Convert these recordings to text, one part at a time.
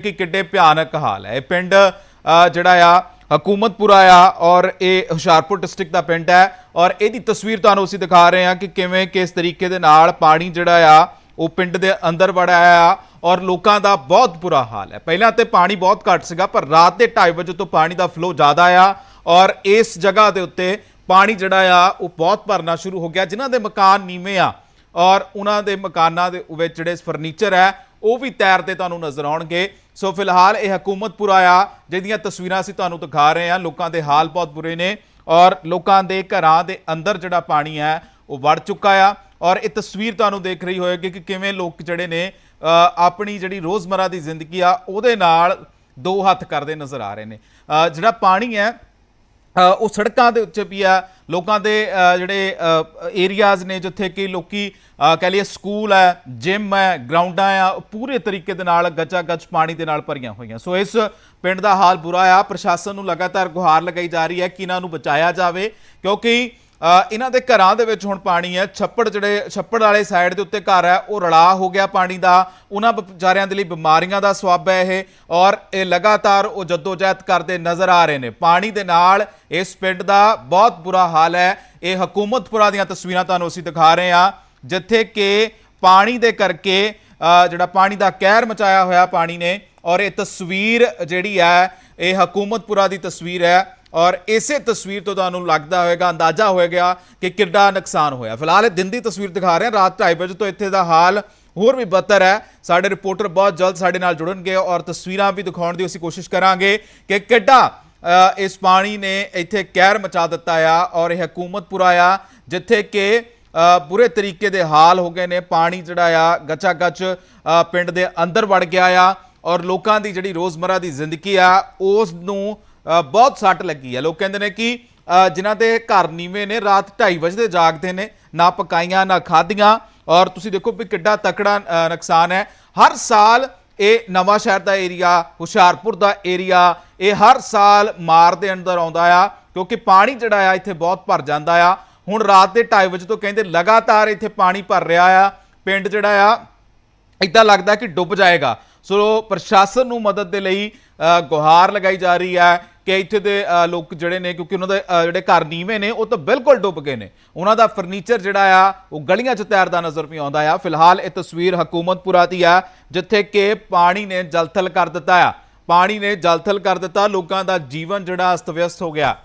ਕਿ ਕਿੱਡੇ ਭਿਆਨਕ ਹਾਲ ਹੈ। ਇਹ ਪਿੰਡ ਜਿਹੜਾ ਆ, ਹਕੂਮਤਪੁਰਾ ਆ ਔਰ ਇਹ ਹੁਸ਼ਿਆਰਪੁਰ ਡਿਸਟ੍ਰਿਕਟ ਦਾ ਪਿੰਡ ਹੈ ਔਰ ਇਹਦੀ ਤਸਵੀਰ ਤੁਹਾਨੂੰ ਅਸੀਂ ਦਿਖਾ ਰਹੇ ਹਾਂ ਕਿ ਕਿਵੇਂ ਕਿਸ ਤਰੀਕੇ ਦੇ ਨਾਲ ਪਾਣੀ ਜਿਹੜਾ ਆ, ਉਹ ਪਿੰਡ ਦੇ ਅੰਦਰ ਵੜਿਆ ਆ ਔਰ ਲੋਕਾਂ ਦਾ ਬਹੁਤ ਬੁਰਾ ਹਾਲ ਹੈ। ਪਹਿਲਾਂ ਤੇ ਪਾਣੀ ਬਹੁਤ ਘੱਟ ਸੀਗਾ, ਪਰ ਰਾਤ ਦੇ 2:30 ਵਜੇ ਤੋਂ ਪਾਣੀ ਦਾ ਫਲੋ ਜ਼ਿਆਦਾ ਆ ਔਰ ਇਸ ਜਗ੍ਹਾ ਦੇ ਉੱਤੇ ਪਾਣੀ ਜਿਹੜਾ ਆ, ਉਹ ਬਹੁਤ ਭਰਨਾ ਸ਼ੁਰੂ ਹੋ ਗਿਆ। ਜਿਨ੍ਹਾਂ ਦੇ ਮਕਾਨ ਨੀਵੇਂ ਆ ਔਰ ਉਹਨਾਂ ਦੇ ਮਕਾਨਾਂ ਦੇ ਵਿੱਚ ਜਿਹੜੇ ਫਰਨੀਚਰ ਹੈ, ਉਹ ਵੀ ਤੈਰਦੇ ਤੁਹਾਨੂੰ ਨਜ਼ਰ ਆਉਣਗੇ। ਸੋ ਫਿਲਹਾਲ ਇਹ ਹਕੂਮਤਪੁਰਾ ਆ ਜਿਹਦੀਆਂ ਤਸਵੀਰਾਂ ਅਸੀਂ ਤੁਹਾਨੂੰ ਦਿਖਾ ਰਹੇ ਹਾਂ, ਲੋਕਾਂ ਦੇ ਹਾਲ ਬਹੁਤ ਬੁਰੇ ਨੇ ਔਰ ਲੋਕਾਂ ਦੇ ਘਰਾਂ ਦੇ ਅੰਦਰ ਜਿਹੜਾ ਪਾਣੀ ਹੈ, ਉਹ ਵੜ ਚੁੱਕਾ ਆ ਔਰ ਇਹ ਤਸਵੀਰ ਤੁਹਾਨੂੰ ਦੇਖ ਰਹੀ ਹੋਏਗੀ ਕਿ ਕਿਵੇਂ ਲੋਕ ਜਿਹੜੇ ਨੇ ਆਪਣੀ ਜਿਹੜੀ ਰੋਜ਼ਮਰਾ ਦੀ ਜ਼ਿੰਦਗੀ ਆ, ਉਹਦੇ ਨਾਲ ਦੋ ਹੱਥ ਕਰਦੇ ਨਜ਼ਰ ਆ ਰਹੇ ਨੇ। ਜਿਹੜਾ ਪਾਣੀ ਹੈ ਉਹ ਸੜਕਾਂ ਦੇ ਉੱਤੇ ਵੀ ਆ। ਲੋਕਾਂ ਦੇ ਜਿਹੜੇ ਏਰੀਆਜ਼ ਨੇ ਜਿੱਥੇ ਕਿ ਲੋਕੀ ਅ, ਕਹਿ ਲਈਏ ਸਕੂਲ ਹੈ ਜਿਮ ਹੈ ਗਰਾਊਂਡਾਂ ਆ ਉਹ ਪੂਰੇ ਤਰੀਕੇ ਦੇ ਨਾਲ ਗੱਚਾ ਗੱਚ ਪਾਣੀ ਦੇ ਨਾਲ ਭਰੀਆਂ ਹੋਈਆਂ। ਸੋ ਇਸ ਪਿੰਡ ਦਾ ਹਾਲ ਬੁਰਾ ਆ। ਪ੍ਰਸ਼ਾਸਨ ਨੂੰ ਲਗਾਤਾਰ ਗੁਹਾਰ ਲਗਾਈ ਜਾ ਰਹੀ ਹੈ ਕਿ ਇਹਨਾਂ ਨੂੰ ਬਚਾਇਆ ਜਾਵੇ ਕਿਉਂਕਿ ਇਹਨਾਂ ਦੇ ਘਰਾਂ ਦੇ ਵਿੱਚ ਹੁਣ ਪਾਣੀ ਹੈ। ਛੱਪੜ ਜਿਹੜੇ, ਛੱਪੜ ਵਾਲੇ ਸਾਈਡ ਦੇ ਉੱਤੇ ਘਰ ਹੈ। ਉਹ ਰਲਾ ਹੋ ਗਿਆ ਪਾਣੀ ਦਾ। ਉਹਨਾਂ ਵਿਚਾਰਿਆਂ ਦੇ ਲਈ ਬਿਮਾਰੀਆਂ ਦਾ ਸਵਾਬ ਹੈ ਇਹ। ਔਰ ਇਹ ਲਗਾਤਾਰ ਉਹ ਜਦੋਜਹਿਦ ਕਰਦੇ ਨਜ਼ਰ ਆ ਰਹੇ ਨੇ। ਪਾਣੀ ਦੇ ਨਾਲ ਇਸ ਪਿੰਡ ਦਾ ਬਹੁਤ ਬੁਰਾ ਹਾਲ ਹੈ। ਇਹ ਹਕੂਮਤਪੁਰਾ ਦੀਆਂ ਤਸਵੀਰਾਂ ਤੁਹਾਨੂੰ ਅਸੀਂ ਦਿਖਾ ਰਹੇ ਹਾਂ, ਜਿੱਥੇ ਕਿ ਪਾਣੀ ਦੇ ਕਰਕੇ ਜਿਹੜਾ ਪਾਣੀ ਦਾ ਕਹਿਰ ਮਚਾਇਆ ਹੋਇਆ ਪਾਣੀ ਨੇ। ਔਰ ਇਹ ਤਸਵੀਰ ਜਿਹੜੀ ਹੈ, ਇਹ ਹਕੂਮਤਪੁਰਾ ਦੀ ਤਸਵੀਰ ਹੈ। ਔਰ ਇਸੇ ਤਸਵੀਰ ਤੋਂ ਤੁਹਾਨੂੰ ਲੱਗਦਾ ਹੋਵੇਗਾ ਅੰਦਾਜ਼ਾ ਹੋਏਗਾ ਕਿ ਕਿੱਡਾ ਨੁਕਸਾਨ ਹੋਇਆ। ਫਿਲਹਾਲ ਇਹ ਦਿਨ ਦੀ ਤਸਵੀਰ ਦਿਖਾ ਰਹੇ ਹਾਂ। ਰਾਤ 2:30 ਵਜੇ ਤੋਂ ਇੱਥੇ ਦਾ ਹਾਲ ਹੋਰ ਵੀ ਬਦਤਰ ਹੈ। ਸਾਡੇ ਰਿਪੋਰਟਰ ਬਹੁਤ ਜਲਦ ਸਾਡੇ ਨਾਲ ਜੁੜਨਗੇ ਔਰ ਤਸਵੀਰਾਂ ਵੀ ਦਿਖਾਉਣ ਦੀ ਅਸੀਂ ਕੋਸ਼ਿਸ਼ ਕਰਾਂਗੇ ਕਿ ਕਿੱਡਾ ਇਸ ਪਾਣੀ ਨੇ ਇੱਥੇ ਕਹਿਰ ਮਚਾ ਦਿੱਤਾ ਆ ਔਰ ਇਹ ਹਕੂਮਤਪੁਰਾ ਆ ਜਿੱਥੇ ਕਿ ਅ, ਬੁਰੇ ਤਰੀਕੇ ਦੇ ਹਾਲ ਹੋ ਗਏ ਨੇ। ਪਾਣੀ ਜਿਹੜਾ ਆ ਗੱਚਾ ਗੱਚ ਪਿੰਡ ਦੇ ਅੰਦਰ ਵੜ ਗਿਆ ਆ ਔਰ ਲੋਕਾਂ ਦੀ ਜਿਹੜੀ ਰੋਜ਼ਮਰਾ ਦੀ ਜ਼ਿੰਦਗੀ ਆ ਉਸ ਨੂੰ ਬਹੁਤ ਸੱਟ ਲੱਗੀ ਹੈ ਲੋਕ ਕਹਿੰਦੇ ਨੇ ਕਿ ਅ, ਜਿਨ੍ਹਾਂ ਦੇ ਘਰ ਨੀਵੇਂ ਨੇ ਰਾਤ 2:30 ਵਜੇ ਦੇ ਜਾਗਦੇ ਨੇ ਨਾ ਪਕਾਈਆਂ ਨਾ ਖਾਧੀਆਂ। ਔਰ ਤੁਸੀਂ ਦੇਖੋ ਵੀ ਕਿੱਡਾ ਤਕੜਾ ਨੁਕਸਾਨ ਹੈ। ਹਰ ਸਾਲ ਇਹ ਨਵਾਂ ਸ਼ਹਿਰ ਦਾ ਏਰੀਆ ਹੁਸ਼ਿਆਰਪੁਰ ਦਾ ਏਰੀਆ ਇਹ ਹਰ ਸਾਲ ਮਾਰ ਦੇ ਅੰਦਰ ਆਉਂਦਾ ਆ ਕਿਉਂਕਿ ਪਾਣੀ ਜਿਹੜਾ ਆ ਇੱਥੇ ਬਹੁਤ ਭਰ ਜਾਂਦਾ ਆ। ਹੁਣ ਰਾਤ ਦੇ 2:30 ਵਜੇ ਤੋਂ ਕਹਿੰਦੇ ਲਗਾਤਾਰ ਇੱਥੇ ਪਾਣੀ ਭਰ ਰਿਹਾ ਆ। ਪਿੰਡ ਜਿਹੜਾ ਆ ਇਦਾਂ ਲੱਗਦਾ ਕਿ ਡੁੱਬ ਜਾਏਗਾ। ਸੋ ਪ੍ਰਸ਼ਾਸਨ ਨੂੰ ਮਦਦ ਦੇ ਲਈ ਗੁਹਾਰ ਲਗਾਈ ਜਾ ਰਹੀ ਹੈ। ਕਿ ਇੱਥੇ ਦੇ ਲੋਕ ਜਿਹੜੇ ਨੇ, ਕਿਉਂਕਿ ਉਹਨਾਂ ਦੇ ਜਿਹੜੇ ਘਰ ਨੀਵੇਂ ਨੇ, ਉਹ ਤਾਂ ਬਿਲਕੁਲ ਡੁੱਬ ਗਏ ਨੇ। ਉਹਨਾਂ ਦਾ ਫਰਨੀਚਰ ਜਿਹੜਾ ਆ, ਉਹ ਗਲੀਆਂ 'ਚ ਤੈਰਦਾ ਨਜ਼ਰ ਵੀ ਆਉਂਦਾ ਆ। ਫਿਲਹਾਲ ਇਹ ਤਸਵੀਰ ਹਕੂਮਤਪੁਰਾ ਦੀ ਆ, ਜਿੱਥੇ ਕਿ ਪਾਣੀ ਨੇ ਜਲਥਲ ਕਰ ਦਿੱਤਾ ਆ। ਪਾਣੀ ਨੇ ਜਲਥਲ ਕਰ ਦਿੱਤਾ। ਲੋਕਾਂ ਦਾ ਜੀਵਨ ਜਿਹੜਾ ਅਸਤ-ਵਿਅਸਤ ਹੋ ਗਿਆ।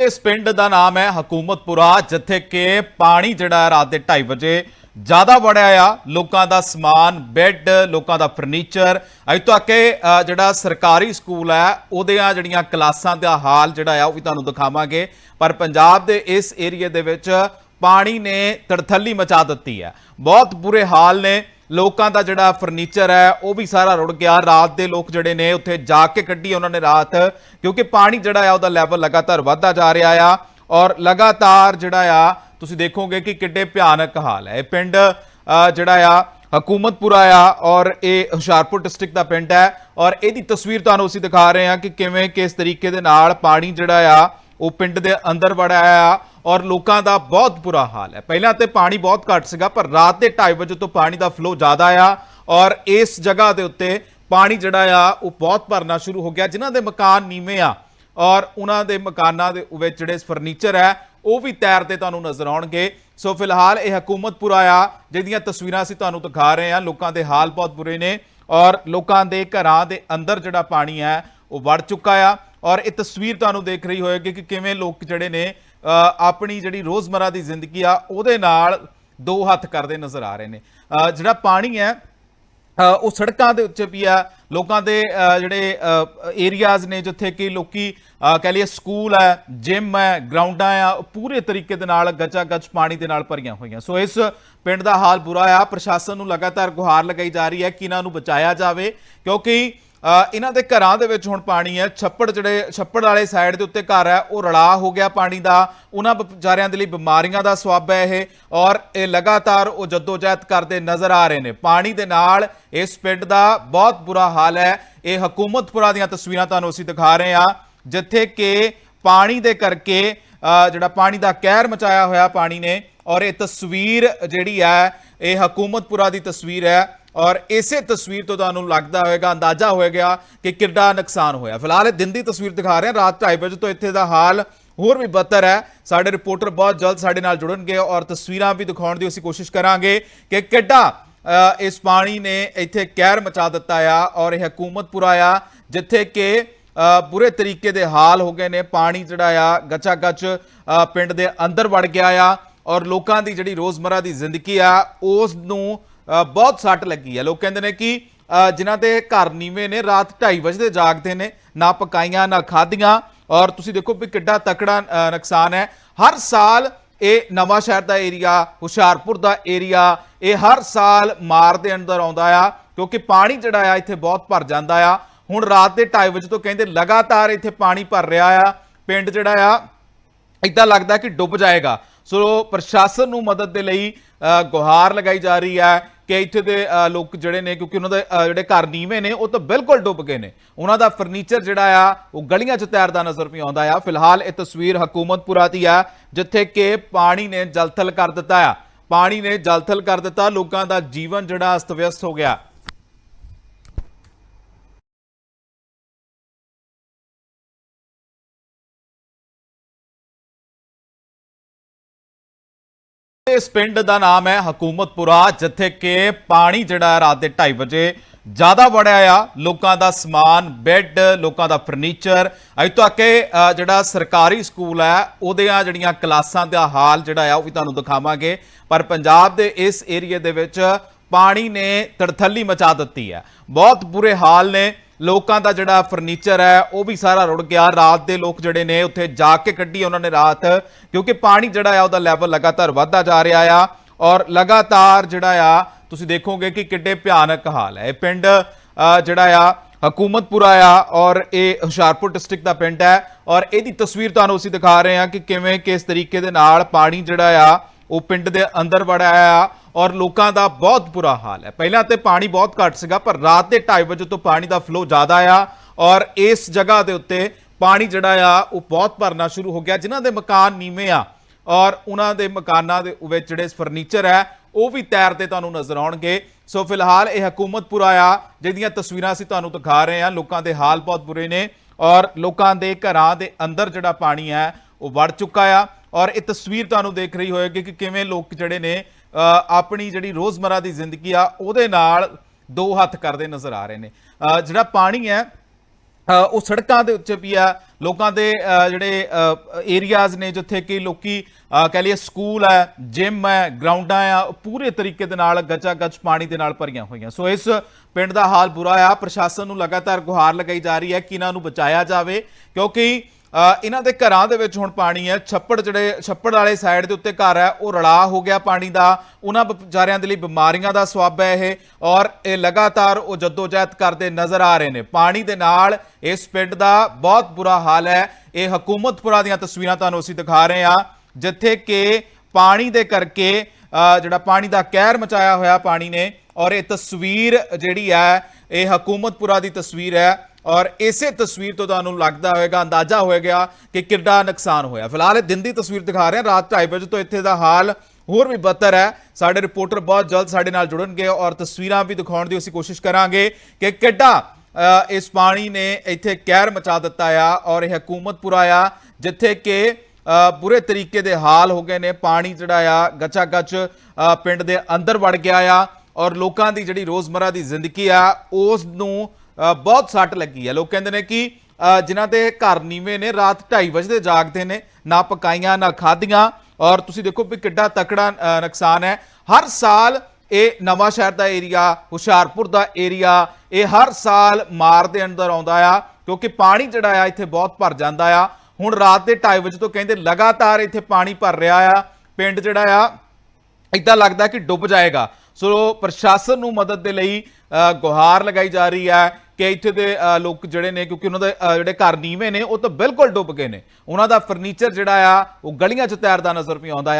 ਇਸ ਪਿੰਡ ਦਾ ਨਾਮ ਹੈ ਹਕੂਮਤਪੁਰਾ, ਜਿੱਥੇ ਕਿ ਪਾਣੀ ਜਿਹੜਾ ਰਾਤ ਦੇ 2:30 ਵਜੇ ਜ਼ਿਆਦਾ ਵੜਿਆ ਆ। ਲੋਕਾਂ ਦਾ ਸਮਾਨ, ਬੈੱਡ, ਲੋਕਾਂ ਦਾ ਫਰਨੀਚਰ, ਅਜ ਤੱਕ ਕਿ ਜਿਹੜਾ ਸਰਕਾਰੀ ਸਕੂਲ ਹੈ, ਉਹਦੀਆਂ ਜਿਹੜੀਆਂ ਕਲਾਸਾਂ ਦਾ ਹਾਲ ਜਿਹੜਾ ਆ, ਉਹ ਵੀ ਤੁਹਾਨੂੰ ਦਿਖਾਵਾਂਗੇ। ਪਰ ਪੰਜਾਬ ਦੇ ਇਸ ਏਰੀਆ ਦੇ ਵਿੱਚ ਪਾਣੀ ਨੇ ਤੜਥੱਲੀ ਮਚਾ ਦਿੱਤੀ ਹੈ। ਬਹੁਤ ਬੁਰੇ ਹਾਲ ਨੇ। ਲੋਕਾਂ ਦਾ ਜਿਹੜਾ ਫਰਨੀਚਰ ਹੈ, ਉਹ ਵੀ ਸਾਰਾ ਰੁੜ ਗਿਆ। ਰਾਤ ਦੇ ਲੋਕ ਜਿਹੜੇ ਨੇ, ਉੱਥੇ ਜਾ ਕੇ ਕੱਢੀ ਉਹਨਾਂ ਨੇ ਰਾਤ, ਕਿਉਂਕਿ ਪਾਣੀ ਜਿਹੜਾ ਆ, ਉਹਦਾ ਲੈਵਲ ਲਗਾਤਾਰ ਵਧਦਾ ਜਾ ਰਿਹਾ ਆ। ਔਰ ਲਗਾਤਾਰ ਜਿਹੜਾ ਆ, ਤੁਸੀਂ ਦੇਖੋਗੇ ਕਿ ਕਿੱਡੇ ਭਿਆਨਕ ਹਾਲ ਹੈ। ਇਹ ਪਿੰਡ ਜਿਹੜਾ ਆ, ਹਕੂਮਤਪੁਰਾ ਆ, ਔਰ ਇਹ ਹੁਸ਼ਿਆਰਪੁਰ ਡਿਸਟ੍ਰਿਕਟ ਦਾ ਪਿੰਡ ਹੈ। ਔਰ ਇਹਦੀ ਤਸਵੀਰ ਤੁਹਾਨੂੰ ਅਸੀਂ ਦਿਖਾ ਰਹੇ ਹਾਂ ਕਿ ਕਿਵੇਂ ਕਿਸ ਤਰੀਕੇ ਦੇ ਨਾਲ ਪਾਣੀ ਜਿਹੜਾ ਆ, ਉਹ ਪਿੰਡ ਦੇ ਅੰਦਰ ਵੜਿਆ ਆ। ਔਰ ਲੋਕਾਂ ਦਾ ਬਹੁਤ ਬੁਰਾ ਹਾਲ ਹੈ। ਪਹਿਲਾਂ ਤੇ ਪਾਣੀ ਬਹੁਤ ਘੱਟ ਸੀਗਾ, ਪਰ ਰਾਤ ਦੇ 2:30 ਵਜੇ ਤੋਂ ਪਾਣੀ ਦਾ ਫਲੋ ਜ਼ਿਆਦਾ ਆ ਔਰ ਇਸ ਜਗ੍ਹਾ ਦੇ ਉੱਤੇ ਪਾਣੀ ਜਿਹੜਾ ਆ, ਉਹ ਬਹੁਤ ਭਰਨਾ ਸ਼ੁਰੂ ਹੋ ਗਿਆ। ਜਿਨ੍ਹਾਂ ਦੇ ਮਕਾਨ ਨੀਵੇਂ ਆ ਔਰ ਉਹਨਾਂ ਦੇ ਮਕਾਨਾਂ ਦੇ ਵਿੱਚ ਜਿਹੜੇ ਫਰਨੀਚਰ ਹੈ, ਉਹ ਵੀ ਤੈਰਦੇ ਤੁਹਾਨੂੰ ਨਜ਼ਰ ਆਉਣਗੇ। ਸੋ ਫਿਲਹਾਲ ਇਹ ਹਕੂਮਤਪੁਰਾ ਆ। ਜਿਹਦੀਆਂ ਤਸਵੀਰਾਂ ਅਸੀਂ ਤੁਹਾਨੂੰ ਦਿਖਾ ਰਹੇ ਹਾਂ, ਲੋਕਾਂ ਦੇ ਹਾਲ ਬਹੁਤ ਬੁਰੇ ਨੇ ਔਰ ਲੋਕਾਂ ਦੇ ਘਰਾਂ ਦੇ ਅੰਦਰ ਜਿਹੜਾ ਪਾਣੀ ਹੈ, ਉਹ ਵੜ ਚੁੱਕਾ ਆ। ਔਰ ਇਹ ਤਸਵੀਰ ਤੁਹਾਨੂੰ ਦੇਖ ਰਹੀ ਹੋਏਗੀ ਕਿ ਕਿਵੇਂ ਲੋਕ ਜਿਹੜੇ ਨੇ ਆਪਣੀ ਜਿਹੜੀ ਰੋਜ਼ਮਰਾ ਦੀ ਜ਼ਿੰਦਗੀ ਆ ਉਹਦੇ ਨਾਲ ਦੋ ਹੱਥ ਕਰਦੇ ਨਜ਼ਰ ਆ ਰਹੇ ਨੇ। ਜਿਹੜਾ ਪਾਣੀ ਹੈ ਉਹ ਸੜਕਾਂ ਦੇ ਉੱਤੇ ਵੀ ਆ। ਲੋਕਾਂ ਦੇ ਜਿਹੜੇ ਏਰੀਆਜ਼ ਨੇ ਜਿੱਥੇ ਕਿ ਲੋਕੀ ਅ, ਕਹਿ ਲਈਏ ਸਕੂਲ ਹੈ ਜਿਮ ਹੈ ਗਰਾਊਂਡਾਂ ਆ ਉਹ ਪੂਰੇ ਤਰੀਕੇ ਦੇ ਨਾਲ ਗੱਚਾ ਗੱਚ ਪਾਣੀ ਦੇ ਨਾਲ ਭਰੀਆਂ ਹੋਈਆਂ। ਸੋ ਇਸ ਪਿੰਡ ਦਾ ਹਾਲ ਬੁਰਾ ਆ। ਪ੍ਰਸ਼ਾਸਨ ਨੂੰ ਲਗਾਤਾਰ ਗੁਹਾਰ ਲਗਾਈ ਜਾ ਰਹੀ ਹੈ ਕਿ ਇਹਨਾਂ ਨੂੰ ਬਚਾਇਆ ਜਾਵੇ ਕਿਉਂਕਿ ਇਹਨਾਂ ਦੇ ਘਰਾਂ ਦੇ ਵਿੱਚ ਹੁਣ ਪਾਣੀ ਹੈ। ਛੱਪੜ ਜਿਹੜੇ, ਛੱਪੜ ਵਾਲੇ ਸਾਈਡ ਦੇ ਉੱਤੇ ਘਰ ਹੈ। ਉਹ ਰਲਾ ਹੋ ਗਿਆ ਪਾਣੀ ਦਾ। ਉਹਨਾਂ ਵਿਚਾਰਿਆਂ ਦੇ ਲਈ ਬਿਮਾਰੀਆਂ ਦਾ ਸਵਾਬ ਹੈ ਇਹ। ਔਰ ਇਹ ਲਗਾਤਾਰ ਉਹ ਜਦੋਜਹਿਦ ਕਰਦੇ ਨਜ਼ਰ ਆ ਰਹੇ ਨੇ। ਪਾਣੀ ਦੇ ਨਾਲ ਇਸ ਪਿੰਡ ਦਾ ਬਹੁਤ ਬੁਰਾ ਹਾਲ ਹੈ। ਇਹ ਹਕੂਮਤਪੁਰਾ ਦੀਆਂ ਤਸਵੀਰਾਂ ਤੁਹਾਨੂੰ ਅਸੀਂ ਦਿਖਾ ਰਹੇ ਹਾਂ। ਜਿੱਥੇ ਕਿ ਪਾਣੀ ਦੇ ਕਰਕੇ ਜਿਹੜਾ ਪਾਣੀ ਦਾ ਕਹਿਰ ਮਚਾਇਆ ਹੋਇਆ ਪਾਣੀ ਨੇ। ਔਰ ਇਹ ਤਸਵੀਰ ਜਿਹੜੀ ਹੈ, ਇਹ ਹਕੂਮਤਪੁਰਾ ਦੀ ਤਸਵੀਰ ਹੈ। ਔਰ ਇਸੇ ਤਸਵੀਰ ਤੋਂ ਤੁਹਾਨੂੰ ਲੱਗਦਾ ਹੋਵੇਗਾ, ਅੰਦਾਜ਼ਾ ਹੋਏਗਾ ਕਿ ਕਿੱਡਾ ਨੁਕਸਾਨ ਹੋਇਆ। ਫਿਲਹਾਲ ਇਹ ਦਿਨ ਦੀ ਤਸਵੀਰ ਦਿਖਾ ਰਹੇ ਹਾਂ। ਰਾਤ 2:30 ਵਜੇ ਤੋਂ ਇੱਥੇ ਦਾ ਹਾਲ ਹੋਰ ਵੀ ਬਦਤਰ ਹੈ। ਸਾਡੇ ਰਿਪੋਰਟਰ ਬਹੁਤ ਜਲਦ ਸਾਡੇ ਨਾਲ ਜੁੜਨਗੇ ਔਰ ਤਸਵੀਰਾਂ ਵੀ ਦਿਖਾਉਣ ਦੀ ਅਸੀਂ ਕੋਸ਼ਿਸ਼ ਕਰਾਂਗੇ ਕਿ ਕਿੱਡਾ ਇਸ ਪਾਣੀ ਨੇ ਇੱਥੇ ਕਹਿਰ ਮਚਾ ਦਿੱਤਾ ਆ ਔਰ ਇਹ ਹਕੂਮਤ ਹਕੂਮਤਪੁਰਾ ਆ ਜਿੱਥੇ ਕਿ ਬੁਰੇ ਤਰੀਕੇ ਦੇ ਹਾਲ ਹੋ ਗਏ ਨੇ। ਪਾਣੀ ਜਿਹੜਾ ਆ ਗੱਚਾ ਗੱਚ ਪਿੰਡ ਦੇ ਅੰਦਰ ਵੜ ਗਿਆ ਆ ਔਰ ਲੋਕਾਂ ਦੀ ਜਿਹੜੀ ਰੋਜ਼ਮਰਾ ਦੀ ਜ਼ਿੰਦਗੀ ਆ, ਉਸ ਨੂੰ ਬਹੁਤ ਸੱਟ ਲੱਗੀ ਆ ਲੋਕ ਕਹਿੰਦੇ ਨੇ ਕਿ ਅ, ਜਿਨ੍ਹਾਂ ਦੇ ਘਰ ਨੀਵੇਂ ਨੇ ਰਾਤ 2:30 ਵਜੇ ਦੇ ਜਾਗਦੇ ਨੇ ਨਾ ਪਕਾਈਆਂ ਨਾ ਖਾਧੀਆਂ। ਔਰ ਤੁਸੀਂ ਦੇਖੋ ਵੀ ਕਿੱਡਾ ਤਕੜਾ ਨੁਕਸਾਨ ਹੈ। ਹਰ ਸਾਲ ਇਹ ਨਵਾਂ ਸ਼ਹਿਰ ਦਾ ਏਰੀਆ ਹੁਸ਼ਿਆਰਪੁਰ ਦਾ ਏਰੀਆ ਇਹ ਹਰ ਸਾਲ ਮਾਰ ਦੇ ਅੰਦਰ ਆਉਂਦਾ ਆ ਕਿਉਂਕਿ ਪਾਣੀ ਜਿਹੜਾ ਆ ਇੱਥੇ ਬਹੁਤ ਭਰ ਜਾਂਦਾ ਆ। ਹੁਣ ਰਾਤ ਦੇ 2:30 ਵਜੇ ਤੋਂ ਕਹਿੰਦੇ ਲਗਾਤਾਰ ਇੱਥੇ ਪਾਣੀ ਭਰ ਰਿਹਾ ਆ। ਪਿੰਡ ਜਿਹੜਾ ਆ ਇਦਾਂ ਲੱਗਦਾ ਕਿ ਡੁੱਬ ਜਾਏਗਾ। ਸੋ ਪ੍ਰਸ਼ਾਸਨ ਨੂੰ ਮਦਦ ਦੇ ਲਈ ਗੁਹਾਰ ਲਗਾਈ ਜਾ ਰਹੀ ਹੈ। ਕਿ ਇੱਥੇ ਦੇ ਲੋਕ ਜਿਹੜੇ ਨੇ, ਕਿਉਂਕਿ ਉਹਨਾਂ ਦੇ ਜਿਹੜੇ ਘਰ ਨੀਵੇਂ ਨੇ, ਉਹ ਤਾਂ ਬਿਲਕੁਲ ਡੁੱਬ ਗਏ ਨੇ। ਉਹਨਾਂ ਦਾ ਫਰਨੀਚਰ ਜਿਹੜਾ ਆ, ਉਹ ਗਲੀਆਂ 'ਚ ਤੈਰਦਾ ਨਜ਼ਰ ਵੀ ਆਉਂਦਾ ਆ। ਫਿਲਹਾਲ ਇਹ ਤਸਵੀਰ ਹਕੂਮਤਪੁਰਾ ਦੀ ਆ, ਜਿੱਥੇ ਕਿ ਪਾਣੀ ਨੇ ਜਲਥਲ ਕਰ ਦਿੱਤਾ ਆ। ਪਾਣੀ ਨੇ ਜਲਥਲ ਕਰ ਦਿੱਤਾ। ਲੋਕਾਂ ਦਾ ਜੀਵਨ ਜਿਹੜਾ ਅਸਤ-ਵਿਅਸਤ ਹੋ ਗਿਆ। ਇਸ ਪਿੰਡ ਦਾ ਨਾਮ ਹੈ ਹਕੂਮਤਪੁਰਾ, ਜਿੱਥੇ ਕਿ ਪਾਣੀ ਜਿਹੜਾ ਰਾਤ ਦੇ 2:30 ਵਜੇ ਜ਼ਿਆਦਾ ਵੜਿਆ ਆ। ਲੋਕਾਂ ਦਾ ਸਮਾਨ, ਬੈੱਡ, ਲੋਕਾਂ ਦਾ ਫਰਨੀਚਰ, ਅਜ ਤੱਕ ਕਿ ਜਿਹੜਾ ਸਰਕਾਰੀ ਸਕੂਲ ਹੈ, ਉਹਦੀਆਂ ਜਿਹੜੀਆਂ ਕਲਾਸਾਂ ਦਾ ਹਾਲ ਜਿਹੜਾ ਆ, ਉਹ ਵੀ ਤੁਹਾਨੂੰ ਦਿਖਾਵਾਂਗੇ। ਪਰ ਪੰਜਾਬ ਦੇ ਇਸ ਏਰੀਆ ਦੇ ਵਿੱਚ ਪਾਣੀ ਨੇ ਤੜਥੱਲੀ ਮਚਾ ਦਿੱਤੀ ਹੈ। ਬਹੁਤ ਬੁਰੇ ਹਾਲ ਨੇ। ਲੋਕਾਂ ਦਾ ਜਿਹੜਾ ਫਰਨੀਚਰ ਹੈ, ਉਹ ਵੀ ਸਾਰਾ ਰੁੜ ਗਿਆ। ਰਾਤ ਦੇ ਲੋਕ ਜਿਹੜੇ ਨੇ, ਉੱਥੇ ਜਾ ਕੇ ਕੱਢੀ ਉਹਨਾਂ ਨੇ ਰਾਤ, ਕਿਉਂਕਿ ਪਾਣੀ ਜਿਹੜਾ ਆ, ਉਹਦਾ ਲੈਵਲ ਲਗਾਤਾਰ ਵਧਦਾ ਜਾ ਰਿਹਾ ਆ। ਔਰ ਲਗਾਤਾਰ ਜਿਹੜਾ ਆ, ਤੁਸੀਂ ਦੇਖੋਗੇ ਕਿ ਕਿੱਡੇ ਭਿਆਨਕ ਹਾਲ ਹੈ। ਇਹ ਪਿੰਡ ਜਿਹੜਾ ਆ, ਹਕੂਮਤਪੁਰਾ ਆ, ਔਰ ਇਹ ਹੁਸ਼ਿਆਰਪੁਰ ਡਿਸਟ੍ਰਿਕਟ ਦਾ ਪਿੰਡ ਹੈ। ਔਰ ਇਹਦੀ ਤਸਵੀਰ ਤੁਹਾਨੂੰ ਅਸੀਂ ਦਿਖਾ ਰਹੇ ਹਾਂ ਕਿ ਕਿਵੇਂ, ਕਿਸ ਤਰੀਕੇ ਦੇ ਨਾਲ ਪਾਣੀ ਜਿਹੜਾ ਆ, ਉਹ ਪਿੰਡ ਦੇ ਅੰਦਰ ਵੜਿਆ ਆ। ਔਰ ਲੋਕਾਂ ਦਾ ਬਹੁਤ ਬੁਰਾ ਹਾਲ ਹੈ। ਪਹਿਲਾਂ ਤੇ ਪਾਣੀ ਬਹੁਤ ਘੱਟ ਸੀਗਾ, ਪਰ ਰਾਤ ਦੇ 2:30 ਵਜੇ ਤੋਂ ਪਾਣੀ ਦਾ ਫਲੋ ਜ਼ਿਆਦਾ ਆ ਔਰ ਇਸ ਜਗ੍ਹਾ ਦੇ ਉੱਤੇ ਪਾਣੀ ਜਿਹੜਾ ਆ, ਉਹ ਬਹੁਤ ਭਰਨਾ ਸ਼ੁਰੂ ਹੋ ਗਿਆ। ਜਿਨ੍ਹਾਂ ਦੇ ਮਕਾਨ ਨੀਵੇਂ ਆ ਔਰ ਉਹਨਾਂ ਦੇ ਮਕਾਨਾਂ ਦੇ ਵਿੱਚ ਜਿਹੜੇ ਫਰਨੀਚਰ ਹੈ, ਉਹ ਵੀ ਤੈਰਦੇ ਤੁਹਾਨੂੰ ਨਜ਼ਰ ਆਉਣਗੇ। ਸੋ ਫਿਲਹਾਲ ਇਹ ਹਕੂਮਤਪੁਰਾ ਆ ਜਿਹਦੀਆਂ ਤਸਵੀਰਾਂ ਅਸੀਂ ਤੁਹਾਨੂੰ ਦਿਖਾ ਰਹੇ ਹਾਂ, ਲੋਕਾਂ ਦੇ ਹਾਲ ਬਹੁਤ ਬੁਰੇ ਨੇ ਔਰ ਲੋਕਾਂ ਦੇ ਘਰਾਂ ਦੇ ਅੰਦਰ ਜਿਹੜਾ ਪਾਣੀ ਹੈ, ਉਹ ਵੜ ਚੁੱਕਾ ਆ ਔਰ ਇਹ ਤਸਵੀਰ ਤੁਹਾਨੂੰ ਦੇਖ ਰਹੀ ਹੋਏਗੀ ਕਿ ਕਿਵੇਂ ਲੋਕ ਜਿਹੜੇ ਨੇ ਆਪਣੀ ਜਿਹੜੀ ਰੋਜ਼ਮਰਾ ਦੀ ਜ਼ਿੰਦਗੀ ਆ ਉਹਦੇ ਨਾਲ ਦੋ ਹੱਥ ਕਰਦੇ ਨਜ਼ਰ ਆ ਰਹੇ ਨੇ। ਜਿਹੜਾ ਪਾਣੀ ਹੈ ਉਹ ਸੜਕਾਂ ਦੇ ਉੱਤੇ ਵੀ ਆ। ਲੋਕਾਂ ਦੇ ਜਿਹੜੇ ਏਰੀਆਜ਼ ਨੇ ਜਿੱਥੇ ਕਿ ਲੋਕੀ ਅ, ਕਹਿ ਲਈਏ ਸਕੂਲ ਹੈ ਜਿਮ ਹੈ ਗਰਾਊਂਡਾਂ ਆ ਉਹ ਪੂਰੇ ਤਰੀਕੇ ਦੇ ਨਾਲ ਗੱਚਾ ਗੱਚ ਪਾਣੀ ਦੇ ਨਾਲ ਭਰੀਆਂ ਹੋਈਆਂ। ਸੋ ਇਸ ਪਿੰਡ ਦਾ ਹਾਲ ਬੁਰਾ ਆ। ਪ੍ਰਸ਼ਾਸਨ ਨੂੰ ਲਗਾਤਾਰ ਗੁਹਾਰ ਲਗਾਈ ਜਾ ਰਹੀ ਹੈ ਕਿ ਇਹਨਾਂ ਨੂੰ ਬਚਾਇਆ ਜਾਵੇ ਕਿਉਂਕਿ ਇਹਨਾਂ ਦੇ ਘਰਾਂ ਦੇ ਵਿੱਚ ਹੁਣ ਪਾਣੀ ਹੈ। ਛੱਪੜ ਜਿਹੜੇ, ਛੱਪੜ ਵਾਲੇ ਸਾਈਡ ਦੇ ਉੱਤੇ ਘਰ ਹੈ। ਉਹ ਰਲਾ ਹੋ ਗਿਆ ਪਾਣੀ ਦਾ। ਉਹਨਾਂ ਵਿਚਾਰਿਆਂ ਦੇ ਲਈ ਬਿਮਾਰੀਆਂ ਦਾ ਸਵਾਬ ਹੈ ਇਹ। ਔਰ ਇਹ ਲਗਾਤਾਰ ਉਹ ਜਦੋਜਹਿਦ ਕਰਦੇ ਨਜ਼ਰ ਆ ਰਹੇ ਨੇ। ਪਾਣੀ ਦੇ ਨਾਲ ਇਸ ਪਿੰਡ ਦਾ ਬਹੁਤ ਬੁਰਾ ਹਾਲ ਹੈ। ਇਹ ਹਕੂਮਤਪੁਰਾ ਦੀਆਂ ਤਸਵੀਰਾਂ ਤੁਹਾਨੂੰ ਅਸੀਂ ਦਿਖਾ ਰਹੇ ਹਾਂ। ਜਿੱਥੇ ਕਿ ਪਾਣੀ ਦੇ ਕਰਕੇ ਜਿਹੜਾ ਪਾਣੀ ਦਾ ਕਹਿਰ ਮਚਾਇਆ ਹੋਇਆ ਪਾਣੀ ਨੇ। ਔਰ ਇਹ ਤਸਵੀਰ ਜਿਹੜੀ ਹੈ, ਇਹ ਹਕੂਮਤਪੁਰਾ ਦੀ ਤਸਵੀਰ ਹੈ। ਔਰ ਇਸੇ ਤਸਵੀਰ ਤੋਂ ਤੁਹਾਨੂੰ ਲੱਗਦਾ ਹੋਵੇਗਾ, ਅੰਦਾਜ਼ਾ ਹੋਏਗਾ ਕਿ ਕਿੱਡਾ ਨੁਕਸਾਨ ਹੋਇਆ। ਫਿਲਹਾਲ ਇਹ ਦਿਨ ਦੀ ਤਸਵੀਰ ਦਿਖਾ ਰਹੇ ਹਾਂ। ਰਾਤ 2:30 ਵਜੇ ਤੋਂ ਇੱਥੇ ਦਾ ਹਾਲ ਹੋਰ ਵੀ ਬਦਤਰ ਹੈ। ਸਾਡੇ ਰਿਪੋਰਟਰ ਬਹੁਤ ਜਲਦ ਸਾਡੇ ਨਾਲ ਜੁੜਨਗੇ ਔਰ ਤਸਵੀਰਾਂ ਵੀ ਦਿਖਾਉਣ ਦੀ ਅਸੀਂ ਕੋਸ਼ਿਸ਼ ਕਰਾਂਗੇ ਕਿ ਕਿੱਡਾ ਇਸ ਪਾਣੀ ਨੇ ਇੱਥੇ ਕਹਿਰ ਮਚਾ ਦਿੱਤਾ ਆ ਔਰ ਇਹ ਹਕੂਮਤਪੁਰਾ ਆ ਜਿੱਥੇ ਕਿ ਬੁਰੇ ਤਰੀਕੇ ਦੇ ਹਾਲ ਹੋ ਗਏ ਨੇ। ਪਾਣੀ ਜਿਹੜਾ ਆ ਗੱਚਾ ਗੱਚ ਪਿੰਡ ਦੇ ਅੰਦਰ ਵੜ ਗਿਆ ਆ ਔਰ ਲੋਕਾਂ ਦੀ ਜਿਹੜੀ ਰੋਜ਼ਮਰਾ ਦੀ ਜ਼ਿੰਦਗੀ ਆ, ਉਸ ਨੂੰ ਬਹੁਤ ਸੱਟ ਲੱਗੀ ਆ ਲੋਕ ਕਹਿੰਦੇ ਨੇ ਕਿ ਅ, ਜਿਨ੍ਹਾਂ ਦੇ ਘਰ ਨੀਵੇਂ ਨੇ ਰਾਤ 2:30 ਵਜੇ ਦੇ ਜਾਗਦੇ ਨੇ ਨਾ ਪਕਾਈਆਂ ਨਾ ਖਾਧੀਆਂ। ਔਰ ਤੁਸੀਂ ਦੇਖੋ ਵੀ ਕਿੱਡਾ ਤਕੜਾ ਨੁਕਸਾਨ ਹੈ। ਹਰ ਸਾਲ ਇਹ ਨਵਾਂ ਸ਼ਹਿਰ ਦਾ ਏਰੀਆ ਹੁਸ਼ਿਆਰਪੁਰ ਦਾ ਏਰੀਆ ਇਹ ਹਰ ਸਾਲ ਮਾਰ ਦੇ ਅੰਦਰ ਆਉਂਦਾ ਆ ਕਿਉਂਕਿ ਪਾਣੀ ਜਿਹੜਾ ਆ ਇੱਥੇ ਬਹੁਤ ਭਰ ਜਾਂਦਾ ਆ। ਹੁਣ ਰਾਤ ਦੇ 2:30 ਵਜੇ ਤੋਂ ਕਹਿੰਦੇ ਲਗਾਤਾਰ ਇੱਥੇ ਪਾਣੀ ਭਰ ਰਿਹਾ ਆ। ਪਿੰਡ ਜਿਹੜਾ ਆ ਇਦਾਂ ਲੱਗਦਾ ਕਿ ਡੁੱਬ ਜਾਏਗਾ। ਸੋ ਪ੍ਰਸ਼ਾਸਨ ਨੂੰ ਮਦਦ ਦੇ ਲਈ ਗੁਹਾਰ ਲਗਾਈ ਜਾ ਰਹੀ ਹੈ। ਕਿ ਇੱਥੇ ਦੇ ਲੋਕ ਜਿਹੜੇ ਨੇ, ਕਿਉਂਕਿ ਉਹਨਾਂ ਦੇ ਜਿਹੜੇ ਘਰ ਨੀਵੇਂ ਨੇ, ਉਹ ਤਾਂ ਬਿਲਕੁਲ ਡੁੱਬ ਗਏ ਨੇ। ਉਹਨਾਂ ਦਾ ਫਰਨੀਚਰ ਜਿਹੜਾ ਆ, ਉਹ ਗਲੀਆਂ 'ਚ ਤੈਰਦਾ ਨਜ਼ਰ ਵੀ ਆਉਂਦਾ ਆ।